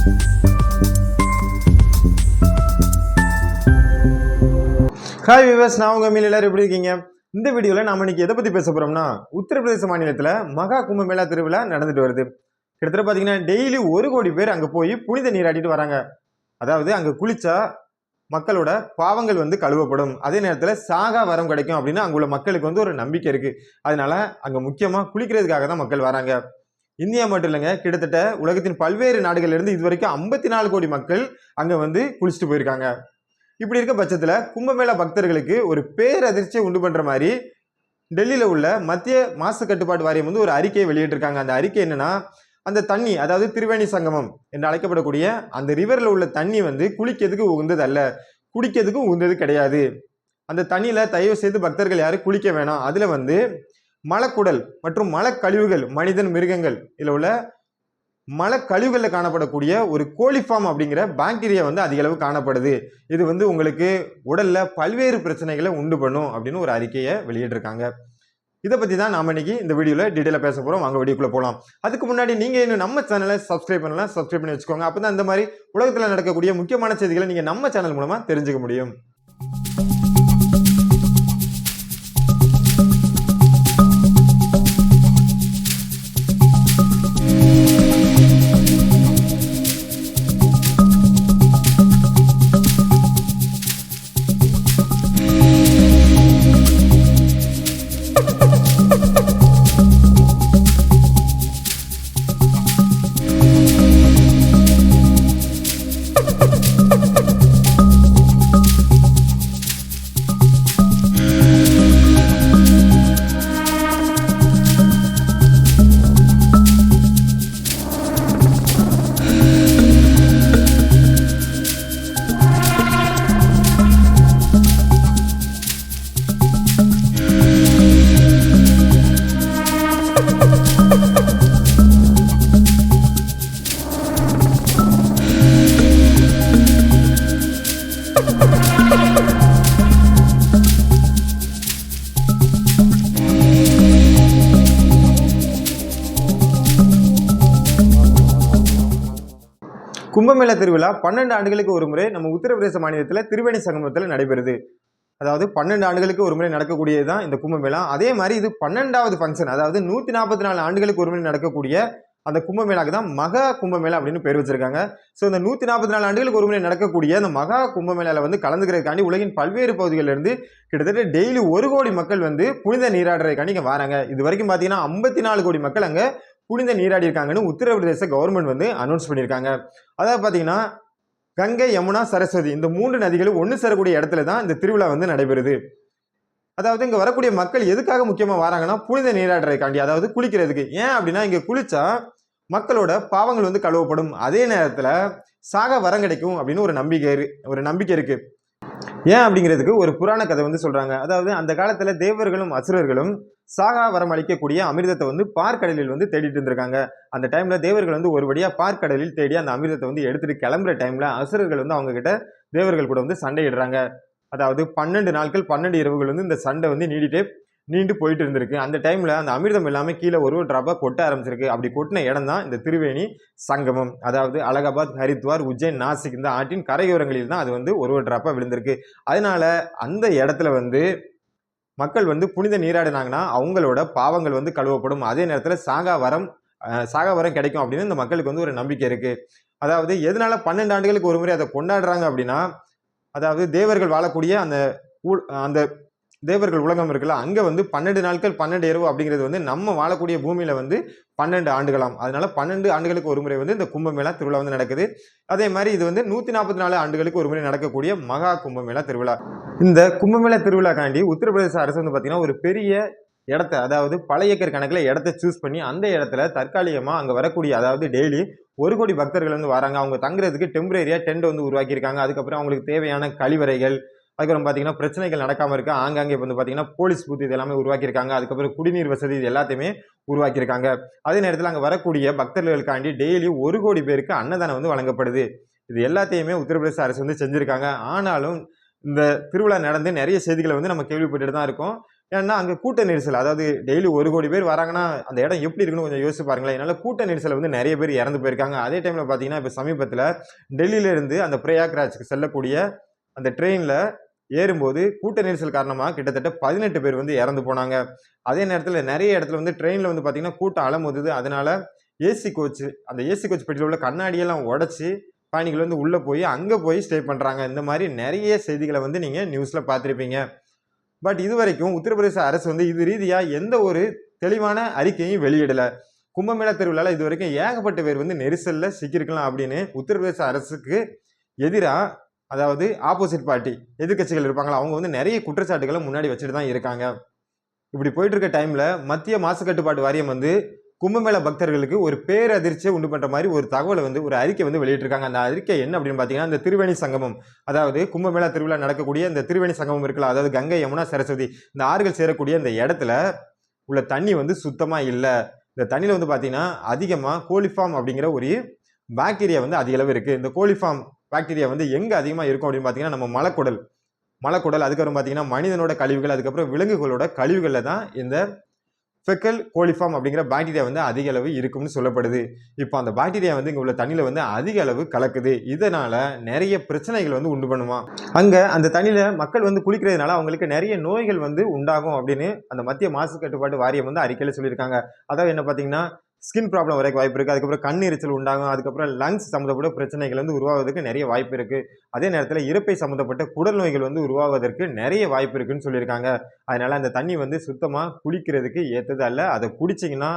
Hi விவஸ் நான் உங்கள் மீன் எல்லாரும் எப்படி இருக்கீங்க? இந்த வீடியோவில் நாம் இன்னைக்கு எதை பற்றி பேச போகிறோம்னா உத்தரப்பிரதேச மாநிலத்தில் மகா கும்பமேளா திருவிழா நடந்துட்டு வருது. கிட்டத்தட்ட பார்த்தீங்கன்னா டெய்லி ஒரு கோடி பேர் அங்கே போய் புனித நீராடிட்டு வராங்க. அதாவது அங்கே குளிச்சா மக்களோட பாவங்கள் வந்து கழுவப்படும். அதே நேரத்தில் சாகா வரம் கிடைக்கும் அப்படின்னு அங்குள்ள மக்களுக்கு வந்து ஒரு நம்பிக்கை இருக்குது அதனால அங்கே முக்கியமாக குளிக்கிறதுக்காக தான் மக்கள் வராங்க. இந்தியா மட்டும் இல்லைங்க கிட்டத்தட்ட உலகத்தின் பல்வேறு நாடுகள்லேருந்து இது வரைக்கும் ஐம்பத்தி நாலு கோடி மக்கள் அங்கே வந்து குளிச்சுட்டு போயிருக்காங்க. இப்படி இருக்க பட்சத்தில் கும்பமேளா பக்தர்களுக்கு ஒரு பேரதிர்ச்சியை உண்டு பண்ணுற மாதிரி டெல்லியில் உள்ள மத்திய மாசு கட்டுப்பாட்டு வாரியம் வந்து ஒரு அறிக்கையை வெளியிட்டிருக்காங்க. அந்த அறிக்கை என்னென்னா அந்த தண்ணி அதாவது திருவேணி சங்கமம் என்று அழைக்கப்படக்கூடிய அந்த ரிவரில் உள்ள தண்ணி வந்து குளிக்கிறதுக்கு உகந்தது அல்ல குடிக்கிறதுக்கும் உகந்தது கிடையாது. அந்த தண்ணியில் தயவு செய்து பக்தர்கள் யாரும் குளிக்க வேணாம். அதில் வந்து மலக்குடல் மற்றும் மலக்கழிவுகள் மனிதன் மிருகங்கள். இதில் உள்ள மலக்கழிவுகளில் காணப்படக்கூடிய ஒரு கோழிஃபார்ம் அப்படிங்கிற பாக்டீரியா வந்து அதிகளவு காணப்படுது. இது வந்து உங்களுக்கு உடலில் பல்வேறு பிரச்சனைகளை உண்டு பண்ணும் அப்படின்னு ஒரு அறிக்கையை வெளியிட்டிருக்காங்க. இதை பற்றி தான் நாம இன்னைக்கு இந்த வீடியோவில் டீட்டெயிலாக பேச போகிறோம் வாங்க வீடியோக்குள்ளே போகலாம் அதுக்கு முன்னாடி நீங்கள் இன்னும் நம்ம சேனலை சப்ஸ்கிரைப் பண்ணலாம் சப்ஸ்கிரைப் பண்ணி வச்சுக்கோங்க. அப்போ தான் இந்த மாதிரி உலகத்தில் நடக்கக்கூடிய முக்கியமான செய்திகளை நீங்கள் நம்ம சேனல் மூலமாக தெரிஞ்சுக்க முடியும். கும்பமேளா திருவிழா பன்னெண்டு ஆண்டுகளுக்கு ஒரு முறை நம்ம உத்தரப்பிரதேச மாநிலத்தில் திருவேணி சங்கமத்தில் நடைபெறுது. அதாவது பன்னெண்டு ஆண்டுகளுக்கு ஒரு முறை நடக்கக்கூடியது தான் இந்த கும்பமேளா. அதே மாதிரி இது பன்னெண்டாவது ஃபங்க்ஷன் அதாவது நூற்றி நாற்பத்தி நாலு ஆண்டுகளுக்கு ஒரு முறை நடக்கக்கூடிய அந்த கும்பமேளாக்கு தான் மகா கும்பமேளா அப்படின்னு பேர் வச்சிருக்காங்க. ஸோ இந்த நூற்றி நாற்பத்தி நாலு ஆண்டுகளுக்கு ஒரு முறை நடக்கக்கூடிய அந்த மகா கும்பமேளாவில் வந்து கலந்துக்கிறதுக்காண்டி உலகின் பல்வேறு பகுதிகளிலிருந்து கிட்டத்தட்ட டெய்லி ஒரு கோடி மக்கள் வந்து புனித நீராடுறதுக்காண்டி இங்கே வராங்க. இது வரைக்கும் பார்த்தீங்கன்னா ஐம்பத்தி நாலு கோடி மக்கள் அங்கே புனித நீராடி இருக்காங்கன்னு உத்தரப்பிரதேச கவர்மெண்ட் வந்து அனௌன்ஸ் பண்ணியிருக்காங்க. அதாவது பார்த்தீங்கன்னா கங்கை யமுனா சரஸ்வதி இந்த மூன்று நதிகளும் ஒன்று சேரக்கூடிய இடத்துல தான் இந்த திருவிழா வந்து நடைபெறுது. அதாவது இங்கே வரக்கூடிய மக்கள் எதுக்காக முக்கியமாக வராங்கன்னா புனித நீராடுறதுக்காண்டி அதாவது குளிக்கிறதுக்கு. ஏன் அப்படின்னா இங்கே குளிச்சா மக்களோட பாவங்கள் வந்து கழுவப்படும். அதே நேரத்தில் சாக வரம் கிடைக்கும் அப்படின்னு ஒரு நம்பிக்கை ஒரு நம்பிக்கை இருக்குது ஏன் அப்படிங்கிறதுக்கு ஒரு புராண கதை வந்து சொல்கிறாங்க அதாவது அந்த காலத்தில் தேவர்களும் அசுரர்களும் சாகா வரம் அளிக்கக்கூடிய அமிர்தத்தை வந்து பார்க்கடலில் வந்து தேடிட்டு இருந்திருக்காங்க. அந்த டைமில் தேவர்கள் வந்து ஒரு வழியா பார்க்கடலில் தேடி அந்த அமிர்தத்தை வந்து எடுத்துகிட்டு கிளம்புற டைமில் அசுரர்கள் வந்து அவங்கக்கிட்ட தேவர்கள் கூட வந்து சண்டையிடுறாங்க. அதாவது பன்னெண்டு நாட்கள் பன்னெண்டு இரவுகள் வந்து இந்த சண்டை வந்து நீடிட்டே நீண்டு போயிட்டு இருந்திருக்கு. அந்த டைமில் அந்த அமிர்தம் எல்லாமே கீழே ஒரு ஒரு ட்ராப்பாக கொட்ட ஆரம்பிச்சிருக்கு. அப்படி கொட்டின இடம் தான் இந்த திருவேணி சங்கமம். அதாவது அலகாபாத் ஹரித்வார் உஜ்ஜைன் நாசிக் இந்த ஆற்றின் கரையோரங்களில் தான் அது வந்து ஒரு ஒரு ட்ராப்பாக விழுந்திருக்கு. அதனால அந்த இடத்துல வந்து மக்கள் வந்து புனித நீராடினாங்கன்னா அவங்களோட பாவங்கள் வந்து கழுவப்படும். அதே நேரத்தில் சாகா வரம் சாகா வரம் கிடைக்கும் அப்படின்னு இந்த மக்களுக்கு வந்து ஒரு நம்பிக்கை இருக்குது அதாவது எதனால பன்னெண்டு ஆண்டுகளுக்கு ஒரு முறை அதை கொண்டாடுறாங்க அப்படின்னா அதாவது தேவர்கள் வாழக்கூடிய அந்த ஊ- அந்த தேவர்கள் உலகம் இருக்குல்ல அங்கே வந்து பன்னெண்டு நாட்கள் பன்னெண்டு இரவு அப்படிங்கிறது வந்து நம்ம வாழக்கூடிய பூமியில் வந்து பன்னெண்டு ஆண்டுகளாம். அதனால பன்னெண்டு ஆண்டுகளுக்கு ஒரு முறை வந்து இந்த கும்பமேளா திருவிழா வந்து நடக்குது. அதே மாதிரி இது வந்து நூற்றி நாற்பத்தி நாலு ஆண்டுகளுக்கு ஒரு முறை நடக்கக்கூடிய மகா கும்பமேளா திருவிழா. இந்த கும்பமேளா திருவிழாக்காண்டி உத்தரப்பிரதேச அரசு வந்து பார்த்தீங்கன்னா ஒரு பெரிய இடத்த அதாவது பல ஏக்கர் கணக்கில் இடத்த சூஸ் பண்ணி அந்த இடத்துல தற்காலிகமாக அங்கே வரக்கூடிய அதாவது டெய்லி ஒரு கோடி பக்தர்கள் வந்து வராங்க. அவங்க தங்குறதுக்கு டெம்பரரியாக டென்ட் வந்து உருவாக்கியிருக்காங்க. அதுக்கப்புறம் அவங்களுக்கு தேவையான கழிவறைகள் அதுக்கப்புறம் பார்த்தீங்கன்னா பிரச்சனைகள் நடக்காமல் இருக்க. ஆங்காங்கே வந்து பார்த்தீங்கன்னா போலீஸ் பூத்து இது எல்லாமே உருவாக்கியிருக்காங்க. அதுக்கப்புறம் குடிநீர் வசதி இது எல்லாத்தையுமே உருவாக்கியிருக்காங்க. அதே நேரத்தில் அங்கே வரக்கூடிய பக்தர்களுக்காண்டி டெய்லி ஒரு கோடி பேருக்கு அன்னதானம் வந்து வழங்கப்படுது. இது எல்லாத்தையுமே உத்தரப்பிரதேச அரசு வந்து செஞ்சுருக்காங்க. ஆனாலும் இந்த திருவிழா நடந்து நிறைய செய்திகளை வந்து நம்ம கேள்விப்பட்டுட்டு தான் இருக்கோம். ஏன்னா அங்கே கூட்ட நெரிசல் அதாவது டெய்லி ஒரு கோடி பேர் வராங்கன்னா அந்த இடம் எப்படி இருக்குன்னு கொஞ்சம் யோசிச்சு பாருங்களேன். என்னால் கூட்ட நெரிசல் வந்து நிறைய பேர் இறந்து போயிருக்காங்க. அதே டைமில் பார்த்தீங்கன்னா இப்போ சமீபத்தில் டெல்லியிலேருந்து அந்த பிரயாக்ராஜ்க்கு செல்லக்கூடிய அந்த ட்ரெயினில் ஏறும்போது கூட்ட நெரிசல் காரணமாக கிட்டத்தட்ட பதினெட்டு பேர் வந்து இறந்து போனாங்க. அதே நேரத்தில் நிறைய இடத்துல வந்து ட்ரெயினில் வந்து பார்த்தீங்கன்னா கூட்டம் அலமுதுது அதனால ஏசி கோச் அந்த ஏசி கோச் பெட்டியில் உள்ள கண்ணாடியெல்லாம் உடச்சி பயணிகள் வந்து உள்ளே போய் அங்கே போய் ஸ்டே பண்ணுறாங்க இந்த மாதிரி நிறைய செய்திகளை வந்து நீங்கள் நியூஸில் பார்த்துருப்பீங்க. பட் இது வரைக்கும் உத்தரப்பிரதேச அரசு வந்து இது ரீதியாக எந்த ஒரு தெளிவான அறிக்கையும் வெளியிடலை. கும்பமேளா திருவிழாவில் இது வரைக்கும் ஏகப்பட்ட பேர் வந்து நெரிசலில் சிக்கியிருக்கலாம் அப்படின்னு உத்தரப்பிரதேச அரசுக்கு எதிராக அதாவது ஆப்போசிட் பார்ட்டி எதிர்கட்சிகள் இருப்பாங்களா? அவங்க வந்து நிறைய குற்றச்சாட்டுகளை முன்னாடி வச்சுட்டு தான் இருக்காங்க. இப்படி போயிட்டு இருக்க டைமில் மத்திய மாசு கட்டுப்பாட்டு வாரியம் வந்து கும்பமேளா பக்தர்களுக்கு ஒரு பேரதிர்ச்சியை உண்டு பண்ணுற மாதிரி ஒரு தகவலை வந்து ஒரு அறிக்கை வந்து வெளியிட்டிருக்காங்க. அந்த அறிக்கை என்ன அப்படின்னு பார்த்தீங்கன்னா இந்த திருவேணி சங்கமம் அதாவது கும்பமேளா திருவிழா நடக்கக்கூடிய இந்த திருவேணி சங்கமம் இருக்குல்ல அதாவது கங்கை யமுனா சரஸ்வதி இந்த ஆறுகள் சேரக்கூடிய இந்த இடத்துல உள்ள தண்ணி வந்து சுத்தமாக இல்லை. இந்த தண்ணியில் வந்து பார்த்தீங்கன்னா அதிகமாக கோழிஃபார்ம் அப்படிங்கிற ஒரு பாக்டீரியா வந்து அதிக அளவு இருக்குது இந்த கோழிஃபார்ம் பாக்டீரியா வந்து எங்கே அதிகமாக இருக்கும் அப்படின்னு பார்த்தீங்கன்னா நம்ம மலக்குடல். மலக்குடல் அதுக்கப்புறம் பார்த்தீங்கன்னா மனிதனோட கழிவுகள் அதுக்கப்புறம் விலங்குகளோட கழிவுகளில் தான் இந்த ஃபெக்கல் கோலிஃபார்ம் அப்படிங்கிற பாக்டீரியா வந்து அதிக அளவு இருக்கும்னு சொல்லப்படுது. இப்போ அந்த பாக்டீரியா வந்து இங்கே உள்ள தண்ணியில் வந்து அதிக அளவு கலக்குது. இதனால் நிறைய பிரச்சனைகள் வந்து உண்டு பண்ணுமா? அங்கே அந்த தண்ணியில் மக்கள் வந்து குளிக்கிறதுனால அவங்களுக்கு நிறைய நோய்கள் வந்து உண்டாகும் அப்படின்னு அந்த மத்திய மாசு கட்டுப்பாட்டு வாரியம் வந்து அறிக்கையில் சொல்லியிருக்காங்க. அதாவது என்ன பார்த்தீங்கன்னா ஸ்கின் ப்ராப்ளம் வரைக்கும் வாய்ப்பு இருக்குது அதுக்கப்புறம் கண் எரிச்சல் உண்டாகும். அதுக்கப்புறம் லங்ஸ் சம்மந்தப்பட்ட பிரச்சனைகள் வந்து உருவாவதற்கு நிறைய வாய்ப்பு இருக்குது அதே நேரத்தில் இறப்பை சம்மந்தப்பட்ட குடல் நோய்கள் வந்து உருவாவதற்கு நிறைய வாய்ப்பு இருக்குன்னு சொல்லியிருக்காங்க. அதனால் அந்த தண்ணி வந்து சுத்தமாக குளிக்கிறதுக்கு ஏற்றது அல்ல. அதை குடிச்சிங்கன்னா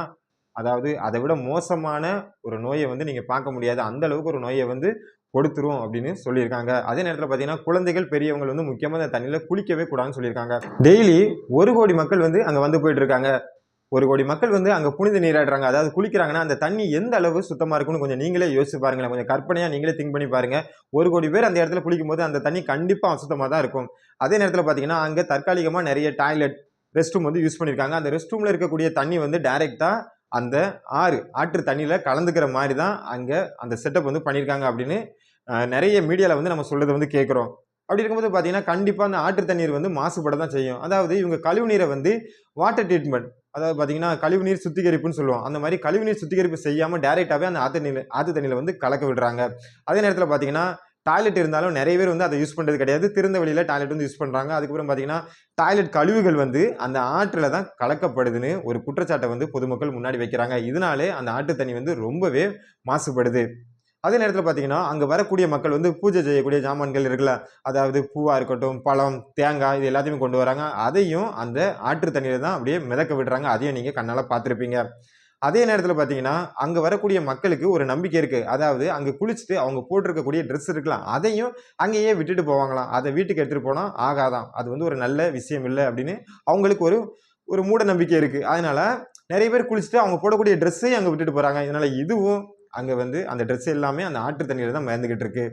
அதாவது அதை விட மோசமான ஒரு நோயை வந்து நீங்கள் பார்க்க முடியாது. அந்த அளவுக்கு ஒரு நோயை வந்து கொடுத்துரும் அப்படின்னு சொல்லியிருக்காங்க. அதே நேரத்தில் பார்த்தீங்கன்னா குழந்தைகள் பெரியவங்க வந்து முக்கியமாக அந்த தண்ணியில் குளிக்கவே கூடாதுன்னு சொல்லியிருக்காங்க. டெய்லி ஒரு கோடி மக்கள் வந்து அங்கே வந்து போயிட்டு இருக்காங்க. ஒரு கோடி மக்கள் வந்து அங்கே புனித நீராடுறாங்க. அதாவது குளிக்கிறாங்கன்னா அந்த தண்ணி எந்த அளவு சுத்தமாக இருக்கும்னு கொஞ்சம் நீங்களே யோசிச்சு பாருங்களேன். கொஞ்சம் கற்பனையாக நீங்களே திங்க் பண்ணி பாருங்கள் ஒரு கோடி பேர் அந்த இடத்துல குளிக்கும் போது அந்த தண்ணி கண்டிப்பாக அசுத்தமாக தான் இருக்கும். அதே நேரத்தில் பார்த்தீங்கன்னா அங்கே தற்காலிகமாக நிறைய டாய்லெட் ரெஸ்ட் ரூம் வந்து யூஸ் பண்ணியிருக்காங்க அந்த ரெஸ்ட் ரூமில் இருக்கக்கூடிய தண்ணி வந்து டைரெக்டாக அந்த ஆறு ஆற்று தண்ணியில் கலந்துக்கிற மாதிரி தான் அங்கே அந்த செட்டப் வந்து பண்ணியிருக்காங்க அப்படின்னு நிறைய மீடியாவில் வந்து நம்ம சொல்கிறத வந்து கேட்குறோம் அப்படி இருக்கும்போது பார்த்தீங்கன்னா கண்டிப்பாக அந்த ஆற்று தண்ணீர் வந்து மாசுபட தான் செய்யும். அதாவது இவங்க கழிவு நீரை வந்து வாட்டர் ட்ரீட்மெண்ட் அதாவது பார்த்தீங்கன்னா கழிவுநீர் சுத்திகரிப்புன்னு சொல்லுவோம் அந்த மாதிரி கழிவுநீர் சுத்திகரிப்பு செய்யாமல் டைரெக்டாகவே அந்த ஆற்று நீர் ஆற்று தண்ணியில் வந்து கலக்க விடுறாங்க. அதே நேரத்தில் பார்த்தீங்கன்னா டாய்லெட் இருந்தாலும் நிறைய பேர் வந்து அதை யூஸ் பண்ணுறது கிடையாது. திறந்த வெளியில் டாய்லெட் வந்து யூஸ் பண்ணுறாங்க அதுக்கப்புறம் பார்த்தீங்கன்னா டாய்லெட் கழிவுகள் வந்து அந்த ஆற்றில் தான் கலக்கப்படுதுன்னு ஒரு குற்றச்சாட்டை வந்து பொதுமக்கள் முன்னாடி வைக்கிறாங்க. இதனாலே அந்த ஆற்று தண்ணி வந்து ரொம்பவே மாசுபடுது. அதே நேரத்தில் பார்த்தீங்கன்னா அங்கே வரக்கூடிய மக்கள் வந்து பூஜை செய்யக்கூடிய ஜாமான்கள் இருக்குல்ல அதாவது பூவாக இருக்கட்டும் பழம் தேங்காய் இது எல்லாத்தையுமே கொண்டு வராங்க. அதையும் அந்த ஆற்று தண்ணியில் தான் அப்படியே மிதக்க விடுறாங்க. அதையும் நீங்கள் கண்ணால் பார்த்துருப்பீங்க அதே நேரத்தில் பார்த்தீங்கன்னா அங்கே வரக்கூடிய மக்களுக்கு ஒரு நம்பிக்கை இருக்குது அதாவது அங்கே குளிச்சுட்டு அவங்க போட்டிருக்கக்கூடிய ட்ரெஸ் இருக்கலாம் அதையும் அங்கேயே விட்டுட்டு போவாங்களாம். அதை வீட்டுக்கு எடுத்துகிட்டு போனால் ஆகாதான் அது வந்து ஒரு நல்ல விஷயம் இல்லை அப்படின்னு அவங்களுக்கு ஒரு ஒரு மூட நம்பிக்கை இருக்குது அதனால் நிறைய பேர் குளிச்சுட்டு அவங்க போடக்கூடிய ட்ரெஸ்ஸையும் அங்கே விட்டுட்டு போகிறாங்க இதனால் இதுவும் அங்கே வந்து அந்த ட்ரெஸ் எல்லாமே அந்த ஆற்று தண்ணியில் தான் மயந்துக்கிட்டு இருக்கு.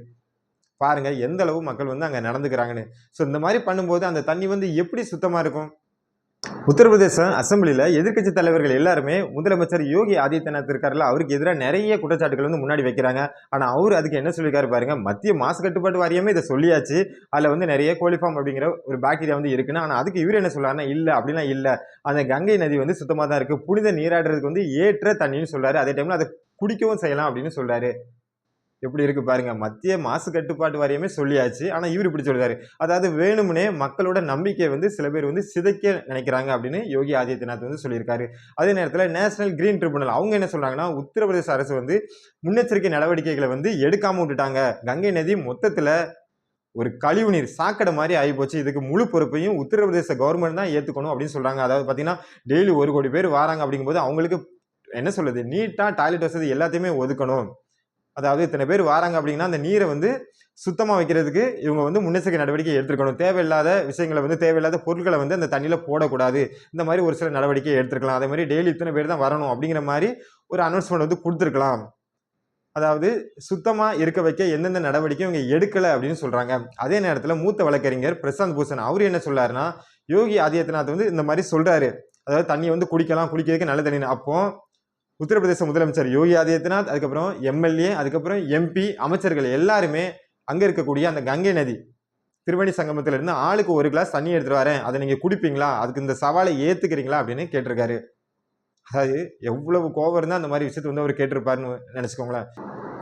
பாருங்கள் எந்த அளவு மக்கள் வந்து அங்கே நடந்துக்கிறாங்கன்னு. ஸோ இந்த மாதிரி பண்ணும்போது அந்த தண்ணி வந்து எப்படி சுத்தமாக இருக்கும்? உத்தரப்பிரதேச அசெம்பிளியில் எதிர்க்கட்சி தலைவர்கள் எல்லாருமே முதலமைச்சர் யோகி ஆதித்யநாத் இருக்காருல்ல அவருக்கு எதிராக நிறைய குற்றச்சாட்டுகள் வந்து முன்னாடி வைக்கிறாங்க. ஆனால் அவர் அதுக்கு என்ன சொல்லியிருக்காரு பாருங்க மத்திய மாசு கட்டுப்பாட்டு வாரியமே இதை சொல்லியாச்சு. அதில் வந்து நிறைய கோலிஃபார்ம் அப்படிங்கிற ஒரு பாக்டீரியா வந்து இருக்குன்னு. ஆனால் அதுக்கு இவர் என்ன சொல்கிறாருன்னா இல்லை அப்படிலாம் இல்லை. அந்த கங்கை நதி வந்து சுத்தமாக தான் இருக்குது புனித நீராடுறதுக்கு வந்து ஏற்ற தண்ணின்னு சொல்கிறாரு அதே டைமில் அதை குடிக்கவும் செய்யலாம் அப்படின்னு சொல்கிறாரு எப்படி இருக்கு பாருங்க மத்திய மாசு கட்டுப்பாட்டு வாரியமே சொல்லியாச்சு. ஆனால் இவர் இப்படி சொல்கிறாரு அதாவது வேணும்னே மக்களோட நம்பிக்கையை வந்து சில பேர் வந்து சிதைக்க நினைக்கிறாங்க அப்படின்னு யோகி ஆதித்யநாத் வந்து சொல்லியிருக்காரு. அதே நேரத்தில் நேஷனல் கிரீன் ட்ரிபுனல் அவங்க என்ன சொல்கிறாங்கன்னா உத்தரப்பிரதேச அரசு வந்து முன்னெச்சரிக்கை நடவடிக்கைகளை வந்து எடுக்காமல் விட்டுட்டாங்க. கங்கை நதி மொத்தத்தில் ஒரு கழிவுநீர் சாக்கடை மாதிரி ஆகி போச்சு இதுக்கு முழு பொறுப்பையும் உத்தரப்பிரதேச கவர்மெண்ட் தான் ஏற்றுக்கணும் அப்படின்னு சொல்கிறாங்க அதாவது பார்த்தீங்கன்னா டெய்லி ஒரு கோடி பேர் வராங்க அப்படிங்கும்போது அவங்களுக்கு என்ன சொல்லுது நீட்டாக டாய்லெட் வசதி எல்லாத்தையுமே ஒதுக்கணும். அதாவது இத்தனை பேர் வராங்க அப்படின்னா அந்த நீரை வந்து சுத்தமாக வைக்கிறதுக்கு இவங்க வந்து முன்னெச்சரிக்கை நடவடிக்கை எடுத்துருக்கணும். தேவையில்லாத விஷயங்களை வந்து தேவையில்லாத பொருட்களை வந்து அந்த தண்ணியில் போடக்கூடாது. இந்த மாதிரி ஒரு சில நடவடிக்கை எடுத்துருக்கலாம். அதே மாதிரி டெய்லி இத்தனை பேர் தான் வரணும் அப்படிங்கிற மாதிரி ஒரு அனௌன்ஸ்மெண்ட் வந்து கொடுத்துருக்கலாம். அதாவது சுத்தமாக இருக்க வைக்க எந்தெந்த நடவடிக்கை இவங்க எடுக்கலை அப்படின்னு சொல்கிறாங்க அதே நேரத்தில் மூத்த வழக்கறிஞர் பிரசாந்த் பூஷன் அவர் என்ன சொல்கிறாருன்னா யோகி ஆதித்யநாத் வந்து இந்த மாதிரி சொல்கிறாரு அதாவது தண்ணியை வந்து குடிக்கலாம் குடிக்கிறதுக்கு நல்ல தண்ணி அப்போது உத்தரப்பிரதேச முதலமைச்சர் யோகி ஆதித்யநாத் அதுக்கப்புறம் எம்எல்ஏ அதுக்கப்புறம் எம்பி அமைச்சர்கள் எல்லாருமே அங்கே இருக்கக்கூடிய அந்த கங்கை நதி திருவணி சங்கமத்தில் இருந்து ஆளுக்கு ஒரு கிளாஸ் தண்ணி எடுத்துகிட்டு வரேன். அதை நீங்கள் குடிப்பீங்களா? அதுக்கு இந்த சவாலை ஏற்றுக்கிறீங்களா அப்படின்னு கேட்டிருக்காரு. அதாவது எவ்வளவு கோவம் இருந்தால் அந்த மாதிரி விஷயத்தை வந்து அவர் கேட்டிருப்பாருன்னு நினச்சிக்கோங்களேன்.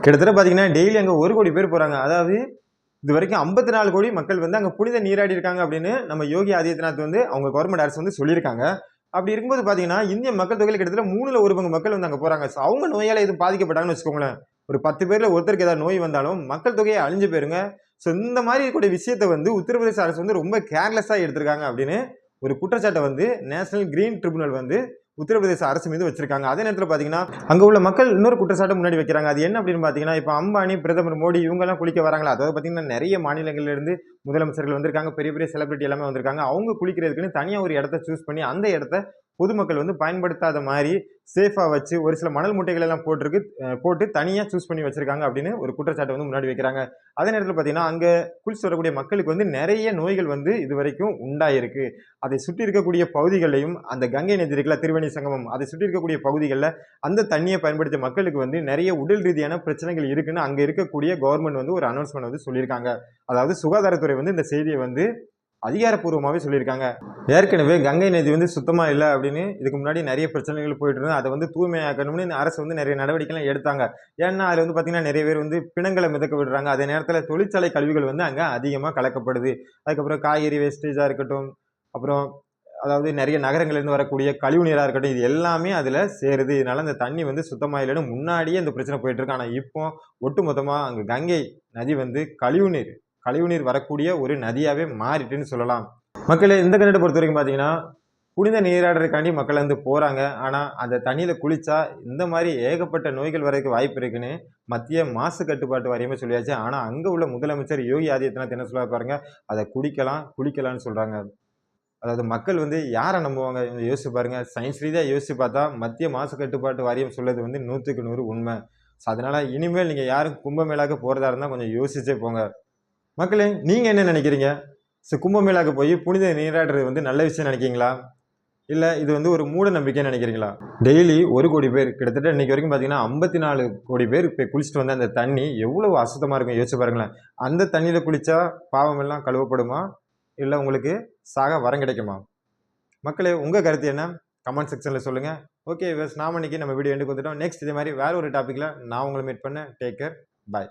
கிட்டத்தட்ட பார்த்தீங்கன்னா டெய்லி அங்கே ஒரு கோடி பேர் போகிறாங்க அதாவது இது வரைக்கும் ஐம்பத்தி நாலு கோடி மக்கள் வந்து அங்கே புனித நீராடி இருக்காங்க அப்படின்னு நம்ம யோகி ஆதித்யநாத் வந்து அவங்க கவர்மெண்ட் அரசு வந்து சொல்லியிருக்காங்க. அப்படி இருக்கும்போது பார்த்தீங்கன்னா இந்திய மக்கள் தொகையில் கிட்டத்தட்ட மூணுல ஒரு பங்கு மக்கள் வந்து அங்கே போகிறாங்க ஸோ அவங்க நோயால் எதுவும் பாதிக்கப்பட்டாங்கன்னு வச்சுக்கோங்களேன். ஒரு பத்து பேரில் ஒருத்தருக்கு ஏதாவது நோய் வந்தாலும் மக்கள் தொகையை அழிஞ்சு போயிருங்க. ஸோ இந்த மாதிரி இருக்கக்கூடிய விஷயத்தை வந்து உத்தரப்பிரதேச அரசு வந்து ரொம்ப கேர்லெஸ்ஸாக எடுத்திருக்காங்க அப்படின்னு ஒரு குற்றச்சாட்டை வந்து நேஷனல் கிரீன் ட்ரிபுனல் வந்து உத்தரப்பிரதேச அரசு மீது வச்சிருக்காங்க. அதே நேரத்தில் பார்த்தீங்கன்னா அங்கே உள்ள மக்கள் இன்னொரு குற்றச்சாட்டு முன்னாடி வைக்கிறாங்க. அது என்ன அப்படின்னு பார்த்தீங்கன்னா இப்போ அம்பானி பிரதமர் மோடி இவங்கெல்லாம் குளிக்க வராங்களா? அதாவது பார்த்தீங்கன்னா நிறைய மாநிலங்கள்லேருந்து முதலமைச்சர்கள் வந்திருக்காங்க பெரிய பெரிய செலிபிரிட்டி எல்லாமே வந்திருக்காங்க. அவங்க குளிக்கிறதுக்குன்னு தனியாக ஒரு இடத்த சூஸ் பண்ணி அந்த இடத்த பொதுமக்கள் வந்து பயன்படுத்தாத மாதிரி சேஃபாக வச்சு ஒரு சில மணல் மூட்டைகள் எல்லாம் போட்டிருக்கு போட்டு தனியாக சூஸ் பண்ணி வச்சிருக்காங்க அப்படின்னு ஒரு குற்றச்சாட்டை வந்து முன்னாடி வைக்கிறாங்க. அதே நேரத்தில் பார்த்தீங்கன்னா அங்கே குளிச்சு வரக்கூடிய மக்களுக்கு வந்து நிறைய நோய்கள் வந்து இது வரைக்கும் உண்டாயிருக்கு. அதை சுற்றி இருக்கக்கூடிய பகுதிகளையும் அந்த கங்கை நதி இருக்கல திருவணி சங்கமம் அதை சுற்றி இருக்கக்கூடிய பகுதிகளில் அந்த தண்ணியை பயன்படுத்திய மக்களுக்கு வந்து நிறைய உடல் ரீதியான பிரச்சனைகள் இருக்குன்னு அங்கே இருக்கக்கூடிய கவர்மெண்ட் வந்து ஒரு அனௌன்ஸ்மெண்ட் வந்து சொல்லியிருக்காங்க. அதாவது சுகாதாரத்துறை வந்து இந்த செய்தியை வந்து அதிகாரப்பூர்வமாகவே சொல்லியிருக்காங்க. ஏற்கனவே கங்கை நதி வந்து சுத்தமாக இல்லை அப்படின்னு இதுக்கு முன்னாடி நிறைய பிரச்சனைகள் போயிட்டு இருந்தது. அதை வந்து தூய்மையாக்கணும்னு இந்த அரசு வந்து நிறைய நடவடிக்கைலாம் எடுத்தாங்க. ஏன்னா அதில் வந்து பார்த்தீங்கன்னா நிறைய பேர் வந்து பிணங்களை மிதக்க விடுறாங்க. அதே நேரத்தில் தொழிற்சாலை கழிவுகள் வந்து அங்கே அதிகமாக கலக்கப்படுது. அதுக்கப்புறம் காய்கறி வேஸ்டேஜாக இருக்கட்டும் அப்புறம் அதாவது நிறைய நகரங்கள்லேருந்து வரக்கூடிய கழிவு நீராக இருக்கட்டும் இது எல்லாமே அதில் சேருது. இதனால் இந்த தண்ணி வந்து சுத்தமாக இல்லைன்னு முன்னாடியே இந்த பிரச்சனை போயிட்டுருக்கு ஆனால் இப்போ ஒட்டு மொத்தமாக அங்கே கங்கை நதி வந்து கழிவு நீர் கழிவு நீர் வரக்கூடிய ஒரு நதியாகவே மாறிட்டுன்னு சொல்லலாம். மக்களே இந்த கண்டிப்பை பொறுத்த வரைக்கும் பார்த்தீங்கன்னா புனித நீராடுறதுக்காண்டி மக்கள் வந்து போகிறாங்க ஆனால் அந்த தண்ணியில் குளிச்சா இந்த மாதிரி ஏகப்பட்ட நோய்கள் வரதுக்கு வாய்ப்பு இருக்குன்னு மத்திய மாசு கட்டுப்பாட்டு வாரியமே சொல்லியாச்சு. ஆனால் அங்கே உள்ள முதலமைச்சர் யோகி ஆதித்யநாத் என்ன சொல்ல பாருங்க அதை குடிக்கலாம் குளிக்கலாம்னு சொல்கிறாங்க அதாவது மக்கள் வந்து யாரை நம்புவாங்க? யோசிச்சு பாருங்கள் சயின்ஸ் ரீதியாக யோசிச்சு பார்த்தா மத்திய மாசு கட்டுப்பாட்டு வாரியம் சொல்றது வந்து நூற்றுக்கு நூறு உண்மை. ஸோ அதனால் இனிமேல் நீங்கள் யாரும் கும்பமேளாக போகிறதா இருந்தால் கொஞ்சம் யோசிச்சே போங்க. மக்களே நீங்கள் என்ன நினைக்கிறீங்க? ஸோ கும்பமேளாக்கு போய் புனித நீராடுறது வந்து நல்ல விஷயம் நினைக்கிறீங்களா? இல்லை இது வந்து ஒரு மூட நம்பிக்கைன்னு நினைக்கிறீங்களா? டெய்லி ஒரு கோடி பேர் கிட்டத்தட்ட இன்றைக்கி வரைக்கும் பார்த்தீங்கன்னா ஐம்பத்தி நாலு கோடி பேர் இப்போ குளிச்சுட்டு வந்த அந்த தண்ணி எவ்வளோ அசுத்தமாக இருக்கும்? யோசிச்சு பாருங்களேன். அந்த தண்ணியில் குளித்தா பாவம் எல்லாம் கழுவப்படுமா? இல்லை உங்களுக்கு சாக வரம் கிடைக்குமா? மக்களே உங்கள் கருத்து என்ன? கமெண்ட் செக்ஷனில் சொல்லுங்கள் ஓகே வேஸ் நாம் இன்றைக்கி நம்ம வீடியோ எண்டுக்கு வந்துட்டோம். நெக்ஸ்ட் இதே மாதிரி வேறு ஒரு டாப்பிக்கில் நான் உங்களை மீட் பண்ணேன். Take care bye